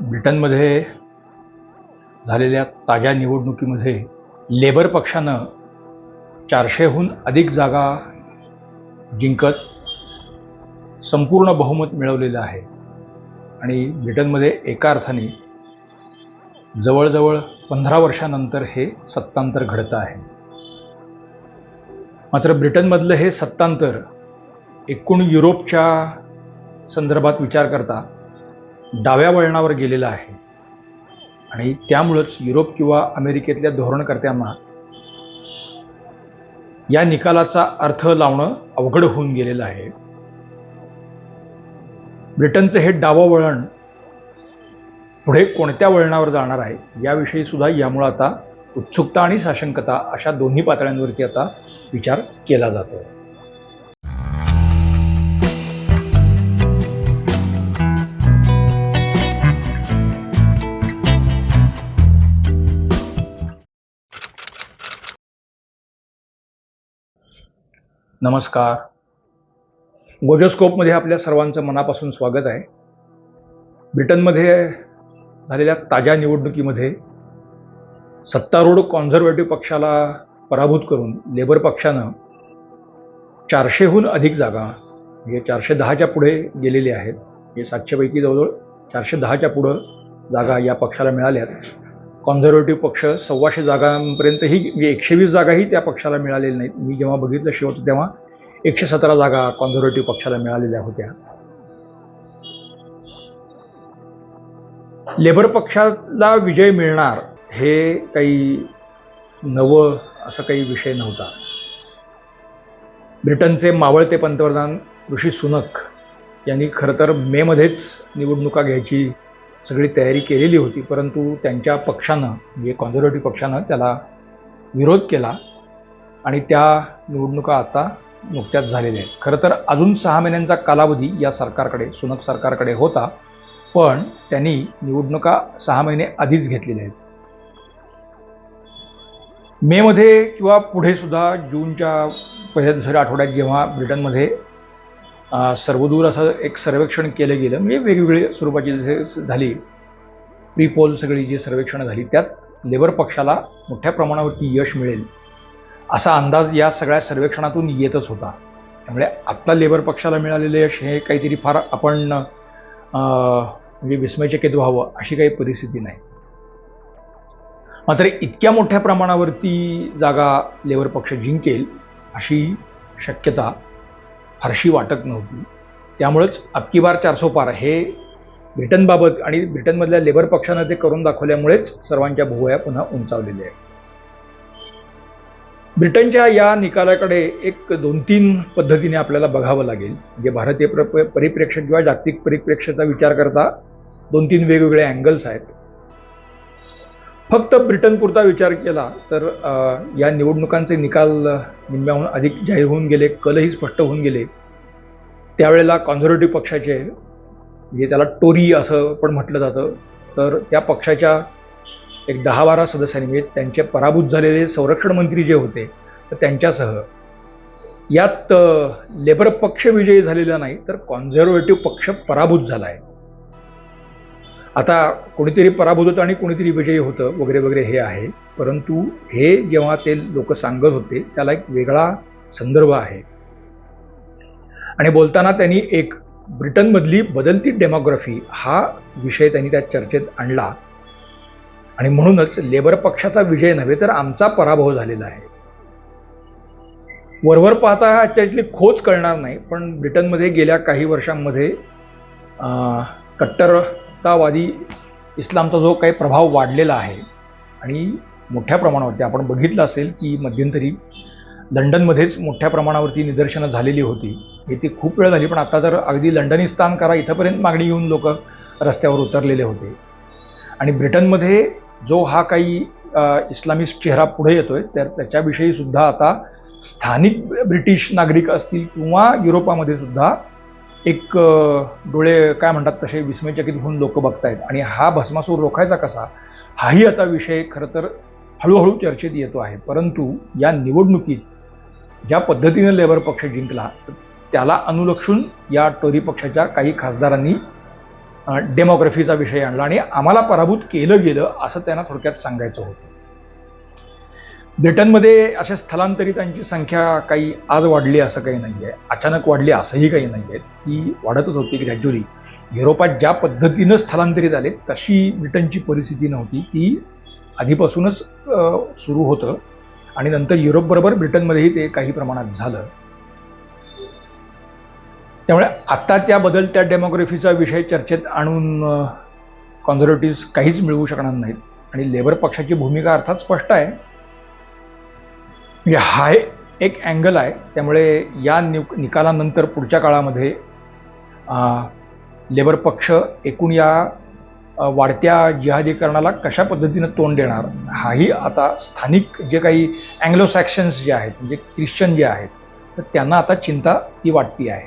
ब्रिटनमध्ये झालेल्या ताज्या निवडणुकीमध्ये लेबर पक्षानं चारशेहून अधिक जागा जिंकत संपूर्ण बहुमत मिळवलेलं आहे. आणि ब्रिटनमध्ये एका अर्थाने जवळजवळ पंधरा वर्षानंतर हे सत्तांतर घडतं आहे. मात्र ब्रिटनमधलं हे सत्तांतर एकूण युरोपच्या संदर्भात विचार करता डाव्या वळणावर गेलेलं आहे. आणि त्यामुळंच युरोप किंवा अमेरिकेतल्या धोरणकर्त्यांना या निकालाचा अर्थ लावणं अवघड होऊन गेलेलं आहे. ब्रिटनचं हे डावं वळण पुढे कोणत्या वळणावर जाणार आहे याविषयी सुद्धा यामुळं आता उत्सुकता आणि साशंकता अशा दोन्ही पातळ्यांवरती आता विचार केला जातो नमस्कार. गोजोस्कोपमध्ये आपल्या सर्वांचं मनापासून स्वागत आहे. ब्रिटनमध्ये झालेल्या ताज्या निवडणुकीमध्ये सत्तारूढ कॉन्झर्वेटिव्ह पक्षाला पराभूत करून लेबर पक्षानं चारशेहून अधिक जागा म्हणजे चारशे दहाच्या पुढे गेलेले आहेत. हे सातशेपैकी जवळजवळ चारशे दहाच्या पुढं जागा या पक्षाला मिळाल्यात कॉन्झर्वेटिव्ह पक्ष सव्वाशे जागांपर्यंतही ही एकशे वीस जागाही त्या पक्षाला मिळालेल्या नाहीत. मी जेव्हा बघितलं शेवट तेव्हा एकशे सतरा जागा कॉन्झर्वेटिव्ह पक्षाला मिळालेल्या होत्या. लेबर पक्षाला विजय मिळणार हे काही नवं असं काही विषय नव्हता. ब्रिटनचे मावळते पंतप्रधान ऋषी सुनक यांनी खरं तर मेमध्येच निवडणुका घ्यायची सगळी तयारी केलेली होती परंतु त्यांच्या पक्षानं म्हणजे कॉन्झर्वेटिव्ह पक्षानं त्याला विरोध केला आणि त्या निवडणुका आता नुकत्याच झालेल्या आहेत. खरं तर अजून सहा महिन्यांचा कालावधी या सरकारकडे सुनक सरकारकडे होता पण त्यांनी निवडणुका सहा महिने आधीच घेतलेल्या आहेत. मेमध्ये किंवा पुढे सुद्धा जूनच्या पहिल्या दुसऱ्या आठवड्यात जेव्हा ब्रिटनमध्ये सर्वदूर असं एक सर्वेक्षण केलं गेलं. म्हणजे वेगवेगळी स्वरूपाची जसे झाली प्री पोल सगळी जी सर्वेक्षणं झाली त्यात लेबर पक्षाला मोठ्या प्रमाणावरती यश मिळेल असा अंदाज या सगळ्या सर्वेक्षणातून येतच होता. त्यामुळे आत्ता लेबर पक्षाला मिळालेलं यश हे काहीतरी फार आपण म्हणजे विस्मयचकित व्हावं अशी काही परिस्थिती नाही. मात्र इतक्या मोठ्या प्रमाणावरती जागा लेबर पक्ष जिंकेल अशी शक्यता फारशी वाटत नव्हती. त्यामुळंच अबकी बार चारसो पार हे ब्रिटनबाबत आणि ब्रिटनमधल्या लेबर पक्षानं ते करून दाखवल्यामुळेच सर्वांच्या भुवया पुन्हा उंचावलेल्या आहेत. ब्रिटनच्या या निकालाकडे एक दोन तीन पद्धतीने आपल्याला बघावं लागेल. म्हणजे भारतीय प्र परिप्रेक्ष्य किंवा जागतिक परिप्रेक्ष्याचा विचार करता दोन तीन वेगवेगळे अँगल्स आहेत. फक्त ब्रिटनपुरता विचार केला तर या निवडणुकांचे निकाल निम्म्याहून अधिक जाहीर होऊन गेले कलही स्पष्ट होऊन गेले. त्यावेळेला कॉन्झर्वेटिव्ह पक्षाचे म्हणजे त्याला टोरी असं पण म्हटलं जातं तर त्या पक्षाच्या एक दहा बारा सदस्यांनी म्हणजे त्यांचे पराभूत झालेले संरक्षण मंत्री जे होते तर त्यांच्यासह यात लेबर पक्ष विजयी झालेला नाही तर कॉन्झर्वेटिव्ह पक्ष पराभूत झाला आहे. आता कोणीतरी पराभूत होतं आणि कोणीतरी विजयी होतं वगैरे वगैरे हे आहे. परंतु हे जेव्हा ते लोक सांगत होते त्याला एक वेगळा संदर्भ आहे. आणि बोलताना त्यांनी एक ब्रिटनमधली बदलती डेमोग्राफी हा विषय त्यांनी त्या चर्चेत आणला. आणि म्हणूनच लेबर पक्षाचा विजय नव्हे तर आमचा पराभव झालेला आहे. वरवर पाहता याच्यातली खोच कळणार नाही पण ब्रिटनमध्ये गेल्या काही वर्षांमध्ये कट्टर कट्टरतावादी इस्लामचा जो काही प्रभाव वाढलेला आहे आणि मोठ्या प्रमाणावरती आपण बघितलं असेल की मध्यंतरी लंडनमध्येच मोठ्या प्रमाणावरती निदर्शनं झालेली होती. हे ती खूप वेळ झाली पण आता तर अगदी लंडनिस्तान करा इथंपर्यंत मागणी येऊन लोक रस्त्यावर उतरलेले होते. आणि ब्रिटनमध्ये जो हा काही इस्लामिस्ट चेहरा पुढे येतोय तर त्याच्याविषयी सुद्धा आता स्थानिक ब्रिटिश नागरिक असतील किंवा युरोपामध्ये सुद्धा एक डोळे काय म्हणतात तसे विस्मयचकित होऊन लोक बघतायत. आणि हा भस्मासूर रोखायचा कसा? हाही आता विषय खरं तर हळूहळू चर्चेत येतो आहे. परंतु या निवडणुकीत ज्या पद्धतीने लेबर पक्ष जिंकला त्याला अनुलक्षून या टोरी पक्षाच्या काही खासदारांनी डेमोग्राफीचा विषय आणला आणि आम्हाला पराभूत केलं गेलं असं त्यांना थोडक्यात सांगायचं होतं. ब्रिटनमध्ये अशा स्थलांतरितांची संख्या काही आज वाढली असं काही नाही आहे अचानक वाढली असंही काही नाही आहे ती वाढतच होती ग्रॅज्युअली युरोपात ज्या पद्धतीनं स्थलांतरित आले तशी ब्रिटनची परिस्थिती नव्हती. ती आधीपासूनच सुरू होतं. आणि नंतर युरोपबरोबर ब्रिटनमध्येही ते काही प्रमाणात झालं. त्यामुळे आता त्या बदलत्या डेमोग्राफीचा विषय चर्चेत आणून कॉन्झर्वेटिव्ह काहीच मिळवू शकणार नाहीत. आणि लेबर पक्षाची भूमिका अर्थात स्पष्ट आहे. म्हणजे हा एक अँगल आहे. त्यामुळे या नि निकालानंतर पुढच्या काळामध्ये लेबर पक्ष एकूण या वाढत्या जिहादीकरणाला कशा पद्धतीनं तोंड देणार हाही आता स्थानिक जे काही अँग्लो सॅक्शन्स जे आहेत म्हणजे ख्रिश्चन जे आहेत तर त्यांना आता चिंता ती वाटती आहे.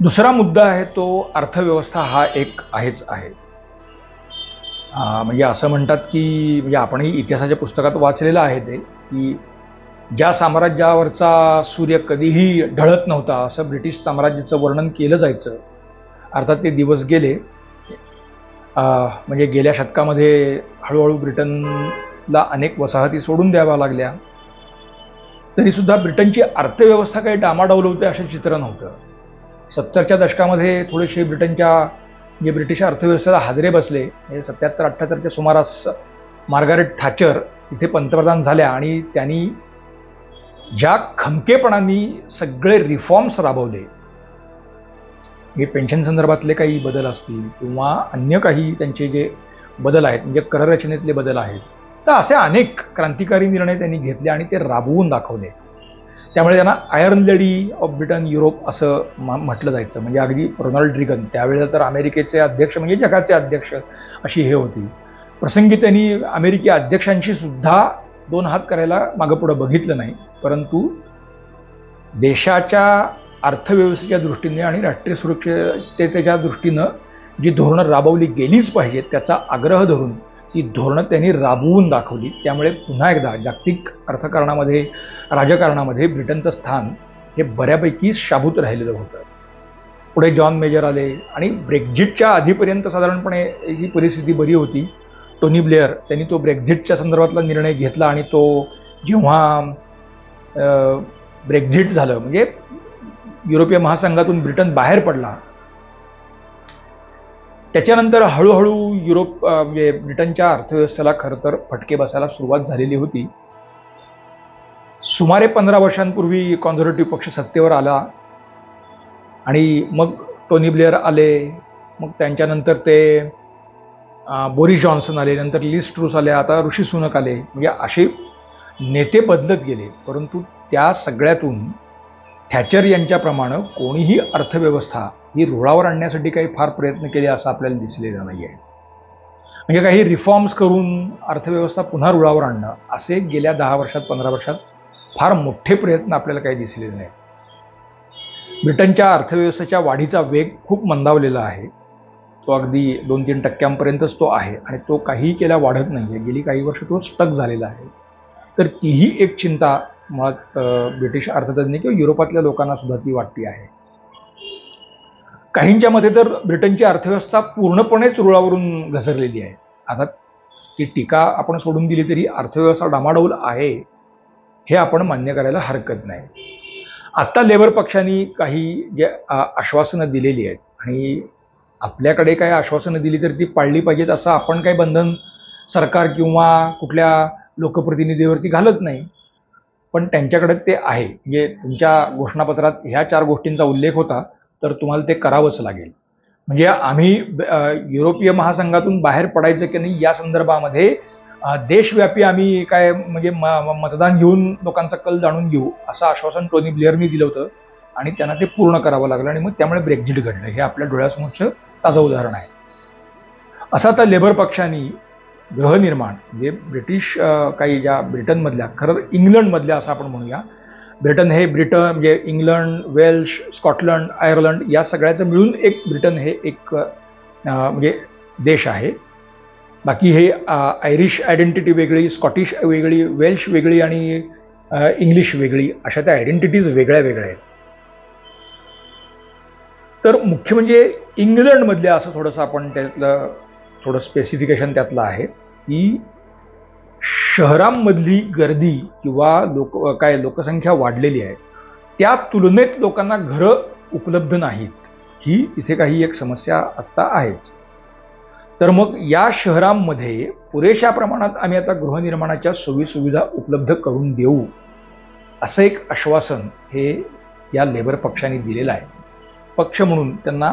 दुसरा मुद्दा आहे तो अर्थव्यवस्था हा एक आहेच आहे. म्हणजे असं म्हणतात की म्हणजे आपणही इतिहासाच्या पुस्तकात वाचलेलं आहे ते की ज्या साम्राज्यावरचा सूर्य कधीही ढळत नव्हता असं ब्रिटिश साम्राज्याचं वर्णन केलं जायचं. अर्थात ते दिवस गेले. म्हणजे गेल्या शतकामध्ये हळूहळू ब्रिटनला अनेक वसाहती सोडून द्याव्या लागल्या. तरीसुद्धा ब्रिटनची अर्थव्यवस्था काही डामाडौल होते असं चित्र नव्हतं. सत्तरच्या दशकामध्ये थोडेसे ब्रिटनच्या जे ब्रिटिश अर्थव्यवस्थेला हादरे बसले म्हणजे सत्याहत्तर अठ्ठ्याहत्तरच्या सुमारास मार्गारेट थाचर इथे पंतप्रधान झाल्या आणि त्यांनी ज्या खमकेपणाने सगळे रिफॉर्म्स राबवले हे पेन्शन संदर्भातले काही बदल असतील किंवा अन्य काही त्यांचे जे बदल आहेत म्हणजे कररचनेतले बदल आहेत तर असे अनेक क्रांतिकारी निर्णय त्यांनी घेतले आणि ते राबवून दाखवले. त्यामुळे त्यांना iron lady of Britain Europe असं म्हटलं जायचं. म्हणजे अगदी रोनाल्ड रिगन त्यावेळेला तर अमेरिकेचे अध्यक्ष म्हणजे जगाचे अध्यक्ष अशी हे होती. प्रसंगी त्यांनी अमेरिकी अध्यक्षांशी सुद्धा दोन हात करायला मागं पुढं बघितलं नाही. परंतु देशाच्या अर्थव्यवस्थेच्या दृष्टीने आणि राष्ट्रीय सुरक्षिततेच्या दृष्टीनं जी धोरणं राबवली गेलीच पाहिजेत त्याचा आग्रह धरून ही धोरणं त्यांनी राबवून दाखवली. त्यामुळे पुन्हा एकदा जागतिक अर्थकारणामध्ये राजकारणामध्ये ब्रिटनचं स्थान हे बऱ्यापैकी शाबूत राहिलेलं होतं. पुढे जॉन मेजर आले आणि ब्रेक्झिटच्या आधीपर्यंत साधारणपणे ही परिस्थिती बरी होती. टोनी ब्लेअर त्यांनी तो ब्रेक्झिटच्या संदर्भातला निर्णय घेतला आणि तो जेव्हा ब्रेक्झिट झालं म्हणजे युरोपीय महासंघातून ब्रिटन बाहेर पडला त्याच्यानंतर हळूहळू युरोप म्हणजे ब्रिटनच्या अर्थव्यवस्थेला खरं तर फटके बसायला सुरुवात झालेली होती. सुमारे पंधरा वर्षांपूर्वी कॉन्झर्वेटिव्ह पक्ष सत्तेवर आला. आणि मग टोनी ब्लेअर आले. मग त्यांच्यानंतर ते बोरिस जॉन्सन आले. नंतर लिस ट्रूस आले. आता ऋषी सुनक आले. म्हणजे असे नेते बदलत गेले. परंतु त्या सगळ्यातून थॅचर यांच्याप्रमाणे कोणीही अर्थव्यवस्था ही रुळावर आणण्यासाठी काही फार प्रयत्न केले असं आपल्याला दिसलेलं नाही आहे म्हणजे काही रिफॉर्म्स करून अर्थव्यवस्था पुन्हा रुळावर आणणं असे गेल्या दहा वर्षात पंधरा वर्षात फार मोठे प्रयत्न आपल्याला काही दिसलेले नाही ब्रिटनच्या अर्थव्यवस्थेच्या वाढीचा वेग खूप मंदावलेला आहे. तो अगदी दोन तीन टक्क्यांपर्यंतच तो आहे आणि तो काही केला वाढत नाही आहे गेली काही वर्ष तो स्टक झालेला आहे. तर तीही एक चिंता मुळात ब्रिटिश अर्थतज्ञ किंवा युरोपातल्या लोकांना सुद्धा ती वाटती आहे. काहींच्या मते तर ब्रिटनची अर्थव्यवस्था पूर्णपणेच रुळावरून घसरलेली आहे. आता ती टीका आपण सोडून दिली तरी अर्थव्यवस्था डामाडौल आहे हे आपण मान्य करायला हरकत नाही. आत्ता लेबर पक्षांनी काही जे आश्वासनं दिलेली आहेत आणि आपल्याकडे काय आश्वासनं दिली तर ती पाळली पाहिजेत असं आपण काही बंधन सरकार किंवा कुठल्या लोकप्रतिनिधीवरती घालत नाही. पण त्यांच्याकडे ते आहे. म्हणजे तुमच्या घोषणापत्रात ह्या चार गोष्टींचा उल्लेख होता तर तुम्हाला ते करावंच लागेल. म्हणजे आम्ही युरोपीय महासंघातून बाहेर पडायचं की नाही या संदर्भामध्ये देशव्यापी आम्ही काय म्हणजे मतदान घेऊन लोकांचा कल जाणून घेऊ असं आश्वासन टोनी ब्लेअरनी दिलं होतं. आणि त्यांना ते पूर्ण करावं लागलं आणि मग त्यामुळे ब्रेक्झिट घडलं. हे आपल्या डोळ्यासमोरचं ताजं उदाहरण आहे. असं आता लेबर पक्षांनी गृहनिर्माण म्हणजे ब्रिटिश काही ज्या ब्रिटनमधल्या खरं इंग्लंडमधल्या असं आपण म्हणूया. ब्रिटन हे ब्रिटन म्हणजे इंग्लंड वेल्श स्कॉटलंड आयर्लंड या सगळ्याचं मिळून एक ब्रिटन हे एक म्हणजे देश आहे. बाकी हे आयरिश आयडेंटिटी वेगळी स्कॉटिश वेगळी वेल्श वेगळी आणि इंग्लिश वेगळी अशा त्या आयडेंटिटीज वेगळ्या वेगळ्या आहेत. तर मुख्य म्हणजे इंग्लंडमधल्या असं थोडंसं आपण त्यातलं थोडं स्पेसिफिकेशन त्यातलं आहे की शहरांमधली गर्दी किंवा लोक काय लोकसंख्या वाढलेली आहे त्या तुलनेत लोकांना घरं उपलब्ध नाहीत. ही इथे काही एक समस्या आत्ता आहेच. तर मग या शहरांमध्ये पुरेशा प्रमाणात आम्ही आता गृहनिर्माणाच्या सोयीसुविधा उपलब्ध करून देऊ असं एक आश्वासन हे या लेबर पक्षाने दिलेलं आहे. पक्ष म्हणून त्यांना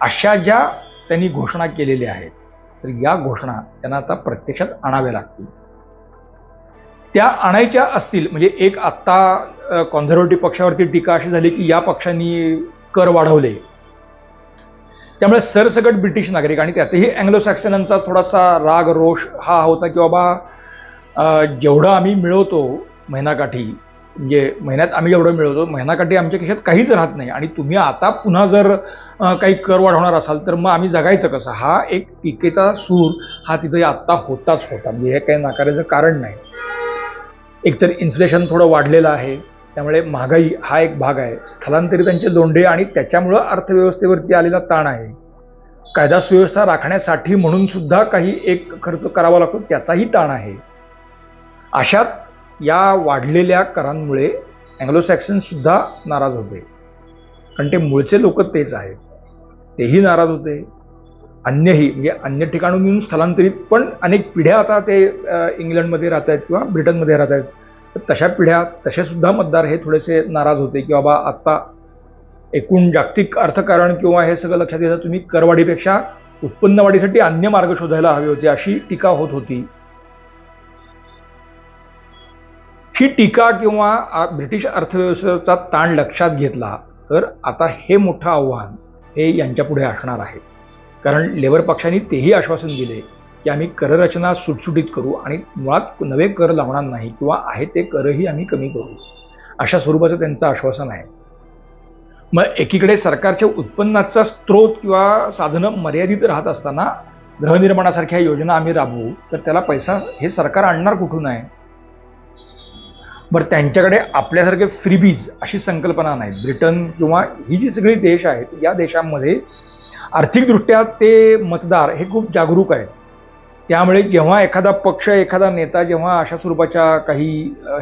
अशा ज्या त्यांनी घोषणा केलेल्या आहेत तर या घोषणा त्यांना आता प्रत्यक्षात आणाव्या लागतील. त्या आणायच्या असतील म्हणजे एक आत्ता कॉन्झर्वेटिव्ह पक्षावरती टीका अशी झाली की या पक्षांनी कर वाढवले. त्यामुळे सरसकट ब्रिटिश नागरिक आणि त्यातही अँग्लो सॅक्सनांचा थोडासा राग रोष हा होता की बाबा जेवढं आम्ही मिळवतो महिनाकाठी म्हणजे महिन्यात आम्ही जेवढं मिळवतो महिनाकाठी आमच्या खिशात काहीच राहत नाही. आणि तुम्ही आता पुन्हा जर काही कर वाढवणार असाल तर मग आम्ही जगायचं कसं? हा एक टीकेचा सूर हा तिथे आत्ता होताच होता. म्हणजे हे काही नाकारायचं कारण नाही. एकतर इन्फ्लेशन थोडं वाढलेलं आहे त्यामुळे महागाई हा एक भाग आहे. स्थलांतरितांचे दोंडे आणि त्याच्यामुळं अर्थव्यवस्थेवरती आलेला ताण आहे. कायदा सुव्यवस्था राखण्यासाठी म्हणून सुद्धा काही एक खर्च करावा लागतो त्याचाही ताण आहे. अशात या वाढलेल्या करांमुळे अँग्लो सॅक्सनसुद्धा नाराज होते. कारण ते मूळचे लोक तेच आहेत. तेही नाराज होते. अन्यही म्हणजे अन्य ठिकाणून येऊन स्थलांतरित पण अनेक पिढ्या आता ते इंग्लंडमध्ये राहत आहेत किंवा ब्रिटनमध्ये राहत आहेत तर तशा पिढ्या तसेसुद्धा मतदार हे थोडेसे नाराज होते की बाबा आत्ता एकूण जागतिक अर्थकारण किंवा हे सगळं लक्षात येतं तुम्ही करवाढीपेक्षा उत्पन्नवाढीसाठी अन्य मार्ग शोधायला हवे होते अशी टीका होत होती. ही टीका किंवा ब्रिटिश अर्थव्यवस्थेचा ताण लक्षात घेतला तर आता हे मोठं आव्हान हे यांच्यापुढे असणार आहे. कारण लेबर पक्षांनी तेही आश्वासन दिले की आम्ही कररचना सुटसुटीत करू आणि मुळात नवे कर लावणार नाही किंवा आहे ते करही आम्ही कमी करू अशा स्वरूपाचं त्यांचं आश्वासन आहे. मग एकीकडे सरकारच्या उत्पन्नाचा स्रोत किंवा साधनं मर्यादित राहत असताना गृहनिर्माणासारख्या योजना आम्ही राबवू तर त्याला पैसा हे सरकार आणणार कुठून आहे? बरं त्यांच्याकडे आपल्यासारखे फ्रीबीज अशी संकल्पना नाही ब्रिटन किंवा ही जी सगळी देश आहेत या देशांमध्ये आर्थिकदृष्ट्या ते मतदार हे खूप जागरूक आहेत. त्यामुळे जेव्हा एखादा पक्ष एखादा नेता जेव्हा अशा स्वरूपाच्या काही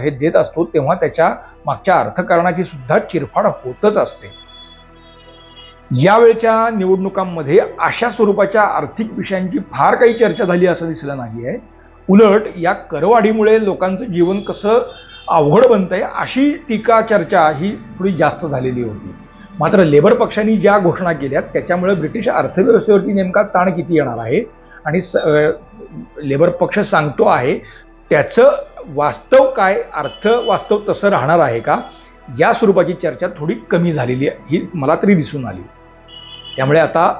हे देत असतो तेव्हा त्याच्या मागच्या अर्थकारणाची सुद्धा चिरफाड होतच असते. यावेळच्या निवडणुकांमध्ये अशा स्वरूपाच्या आर्थिक विषयांची फार काही चर्चा झाली असं दिसलं नाही आहे उलट या करवाढीमुळे लोकांचं जीवन कसं अवघड बनत आहे अशी टीका चर्चा ही थोडी जास्त झालेली होती. मात्र लेबर पक्षांनी ज्या घोषणा केल्यात त्याच्यामुळे ब्रिटिश अर्थव्यवस्थेवरती नेमका ताण किती येणार आहे? आणि स लेबर पक्ष सांगतो आहे त्याचं वास्तव काय? अर्थ वास्तव तसं राहणार आहे का? या स्वरूपाची चर्चा थोडी कमी झालेली आहे ही मला तरी दिसून आली. त्यामुळे आता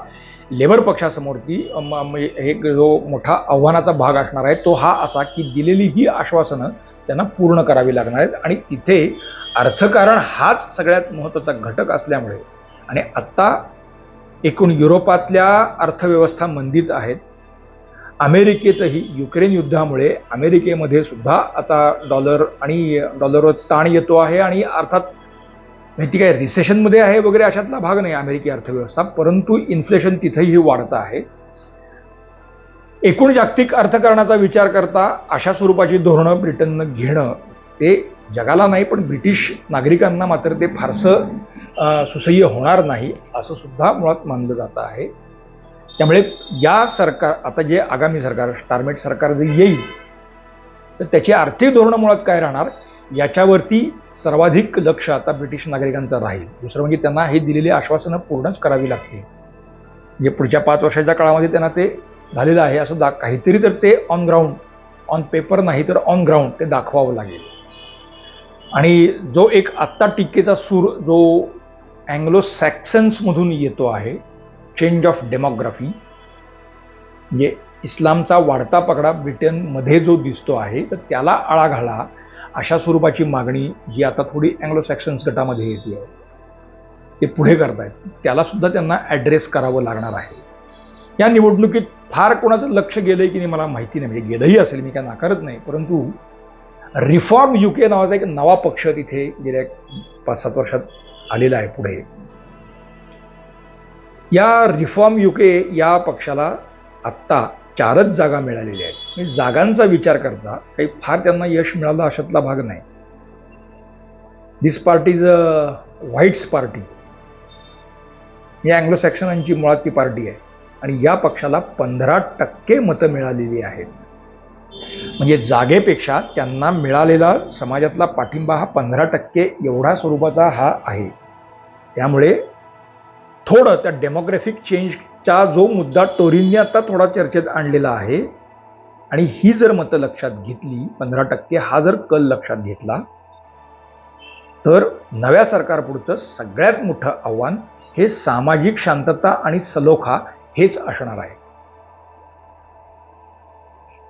लेबर पक्षासमोरती एक जो मोठा आव्हानाचा भाग असणार आहे तो हा असा की दिलेली ही आश्वासनं त्यांना पूर्ण करावी लागणार आहेत. आणि तिथे अर्थकारण हाच सगळ्यात महत्त्वाचा घटक असल्यामुळे आणि आत्ता एकूण युरोपातल्या अर्थव्यवस्था मंदीत आहेत. अमेरिकेतही युक्रेन युद्धामुळे अमेरिकेमध्ये सुद्धा आता डॉलर आणि डॉलरवर ताण येतो आहे आणि अर्थात माहिती काय रिसेशनमध्ये आहे वगैरे अशातला भाग नाही अमेरिकी अर्थव्यवस्था परंतु इन्फ्लेशन तिथेही वाढतं आहे. एकूण जागतिक अर्थकारणाचा विचार करता अशा स्वरूपाची धोरणं ब्रिटननं घेणं ते जगाला नाही पण ब्रिटिश नागरिकांना मात्र ते फारसं सुसह्य होणार नाही असं सुद्धा मुळात मानलं जातं आहे. त्यामुळे या सरकार आता जे आगामी सरकार स्टारमेट सरकार जे येईल तर त्याची आर्थिक धोरणं मुळात काय राहणार? याच्यावरती सर्वाधिक लक्ष आता ब्रिटिश नागरिकांचं राहील. दुसरं म्हणजे त्यांना हे दिलेली आश्वासनं पूर्णच करावी लागतील. म्हणजे पुढच्या पाच वर्षाच्या काळामध्ये त्यांना ते झालेलं आहे. असं दा काहीतरी तर ते ऑन ग्राउंड ऑन पेपर नाही तर ऑन ग्राउंड ते दाखवावं लागेल. आणि जो एक आत्ता टीकेचा सूर जो अँग्लो सॅक्सन्समधून येतो आहे चेंज ऑफ डेमोग्राफी म्हणजे इस्लामचा वाढता पकडा ब्रिटनमध्ये जो दिसतो आहे तर त्याला आळा घाला अशा स्वरूपाची मागणी जी आता थोडी अँग्लो सॅक्सन्स गटामध्ये येते. आहे ते पुढे करतायत. त्यालासुद्धा त्यांना ॲड्रेस करावं लागणार आहे. या निवडणुकीत फार कोणाचं लक्ष गेलंय की नाही मला माहिती नाही. म्हणजे गेलंही असेल मी काय नाकारत नाही. परंतु रिफॉर्म युके नावाचा एक नवा पक्ष तिथे गेल्या पाच सात वर्षात आलेला आहे पुढे. या रिफॉर्म युके या पक्षाला आत्ता चारच जागा मिळालेल्या आहेत. म्हणजे जागांचा विचार करता काही फार त्यांना यश मिळालं अशातला भाग नाही. This party is a whites party he Anglo सॅक्शनांची मुळात ती पार्टी आहे. आणि या पक्षाला पंधरा टक्के मतं मिळालेली आहेत. म्हणजे जागेपेक्षा त्यांना मिळालेला समाजातला पाठिंबा हा पंधरा टक्के एवढा स्वरूपाचा हा आहे. त्यामुळे थोडं त्या डेमोग्राफिक चेंजचा जो मुद्दा टोरींनी आता थोडा चर्चेत आणलेला आहे आणि ही जर मतं लक्षात घेतली पंधरा टक्के हा जर कल लक्षात घेतला तर नव्या सरकारपुढचं सगळ्यात मोठं आव्हान हे सामाजिक शांतता आणि सलोखा हेच असणार आहे.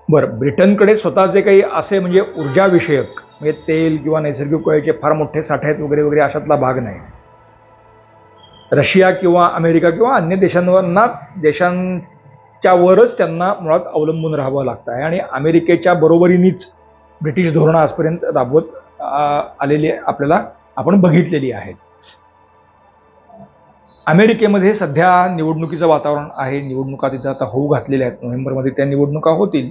बरं ब्रिटनकडे स्वतःचे काही असे म्हणजे ऊर्जाविषयक म्हणजे तेल किंवा नैसर्गिक कोळ्याचे फार मोठे साठे आहेत वगैरे वगैरे अशातला भाग नाही. रशिया किंवा अमेरिका किंवा अन्य देशांवरना देशांच्या वरच त्यांना मुळात अवलंबून राहावं लागतं आहे. आणि अमेरिकेच्या बरोबरीनेच ब्रिटिश धोरणं आजपर्यंत राबवत आलेली आपल्याला आपण बघितलेली आहेत. अमेरिकेमध्ये सध्या निवडणुकीचं वातावरण आहे. निवडणुका तिथं आता होऊ घातलेल्या आहेत. नोव्हेंबरमध्ये त्या निवडणुका होतील.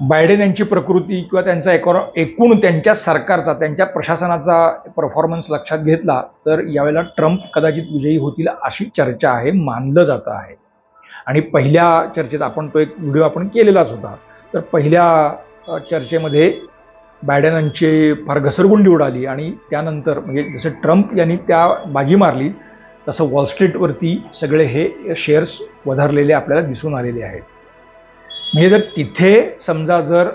बायडेन यांची प्रकृती किंवा त्यांचा एकॉर एकूण त्यांच्या सरकारचा त्यांच्या प्रशासनाचा परफॉर्मन्स लक्षात घेतला तर यावेळेला ट्रम्प कदाचित विजयी होतील अशी चर्चा आहे मानलं जातं आहे. आणि पहिल्या चर्चेत आपण तो एक व्हिडिओ आपण केलेलाच होता. तर पहिल्या चर्चेमध्ये चर्चेमध्ये फार घसरगुंडी उडाली आणि त्यानंतर म्हणजे जसं ट्रम्प यांनी त्या बाजी मारली तसं वॉल स्ट्रीटवरती सगळे हे शेअर्स वधारलेले आपल्याला दिसून आलेले आहेत. म्हणजे जर तिथे समजा जर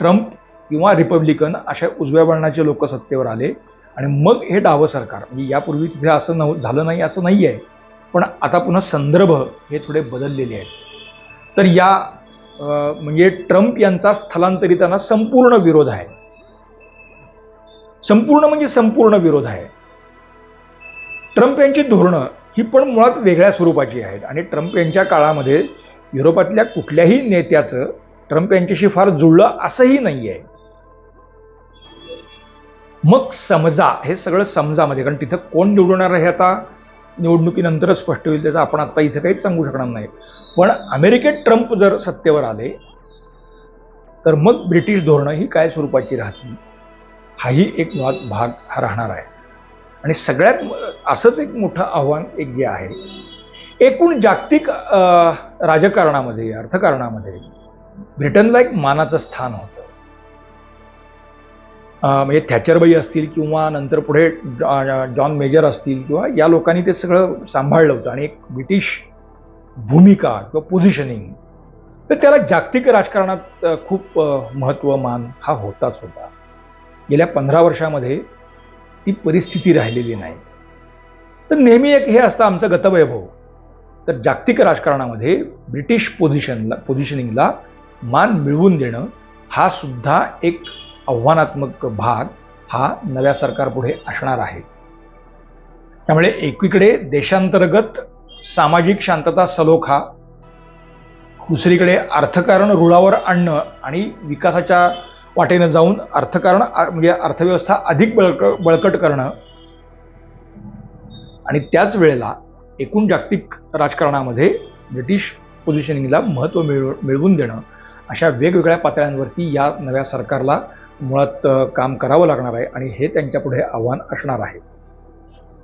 ट्रम्प किंवा रिपब्लिकन अशा उजव्या वळणाचे लोक सत्तेवर आले आणि मग हे डावं सरकार म्हणजे यापूर्वी तिथे असं नव झालं नाही असं नाही आहे पण आता पुन्हा संदर्भ हे थोडे बदललेले आहेत. तर या म्हणजे ट्रम्प यांचा स्थलांतरितांना संपूर्ण विरोध आहे. संपूर्ण म्हणजे संपूर्ण विरोध आहे. ट्रम्प यांची धोरणं ही पण मुळात वेगळ्या स्वरूपाची आहेत. आणि ट्रम्प यांच्या काळामध्ये युरोपातल्या कुठल्याही नेत्याचं ट्रम्प यांच्याशी फार जुळलं असंही नाही आहे मग समजा हे सगळं समजामध्ये कारण तिथं कोण निवडणार आहे आता? निवडणुकीनंतरच स्पष्ट होईल त्याचं आपण आता इथं काहीच सांगू शकणार नाही. पण अमेरिकेत ट्रम्प जर सत्तेवर आले तर मग ब्रिटिश धोरणं ही काय स्वरूपाची राहतील? हाही एक भाग हा राहणार आहे. आणि सगळ्यात असंच एक मोठं आव्हान एक जे आहे एकूण जागतिक राजकारणामध्ये अर्थकारणामध्ये ब्रिटनला एक मानाचं स्थान होतं. म्हणजे थॅचरबाई असतील किंवा नंतर पुढे जॉ- जॉन मेजर असतील किंवा या लोकांनी ते सगळं सांभाळलं होतं. आणि एक ब्रिटिश भूमिका किंवा पोझिशनिंग तर त्याला जागतिक राजकारणात खूप महत्त्व मान हा होताच होता. गेल्या पंधरा वर्षामध्ये ती परिस्थिती राहिलेली नाही. तर नेहमी एक हे असतं आमचं गतवैभव. तर जागतिक राजकारणामध्ये ब्रिटिश पोझिशनला पोझिशनिंगला मान मिळवून देणं हा सुद्धा एक आव्हानात्मक भाग हा नव्या सरकारपुढे असणार आहे. त्यामुळे एकीकडे देशांतर्गत सामाजिक शांतता सलोखा दुसरीकडे अर्थकारण रुळावर आणणं आणि विकासाच्या वाटेनं जाऊन अर्थकारण म्हणजे अर्थव्यवस्था अधिक बळक बळकट करणं. आणि त्याच वेळेला एकूण जागतिक राजकारणामध्ये ब्रिटिश पोझिशनिंगला महत्त्व मिळव मिळवून देणं अशा वेगवेगळ्या पातळ्यांवरती या नव्या सरकारला मुळात काम करावं लागणार आहे आणि हे त्यांच्यापुढे आव्हान असणार आहे.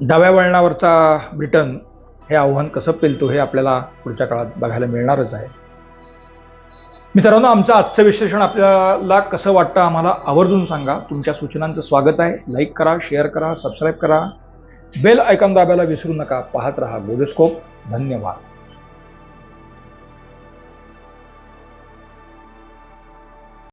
डाव्या वळणावरचा ब्रिटन हे आव्हान कसं पेलतो हे आपल्याला पुढच्या काळात बघायला मिळणारच आहे. मित्रांनो आमचं आजचं विश्लेषण आपल्याला कसं वाटतं आम्हाला आवर्जून सांगा. तुमच्या सूचनांचं स्वागत आहे. लाईक करा शेअर करा सबस्क्राईब करा. बेल आयकॉन दाबायला विसरू नका. पाहत रहा गोलेस्कोप धन्यवाद.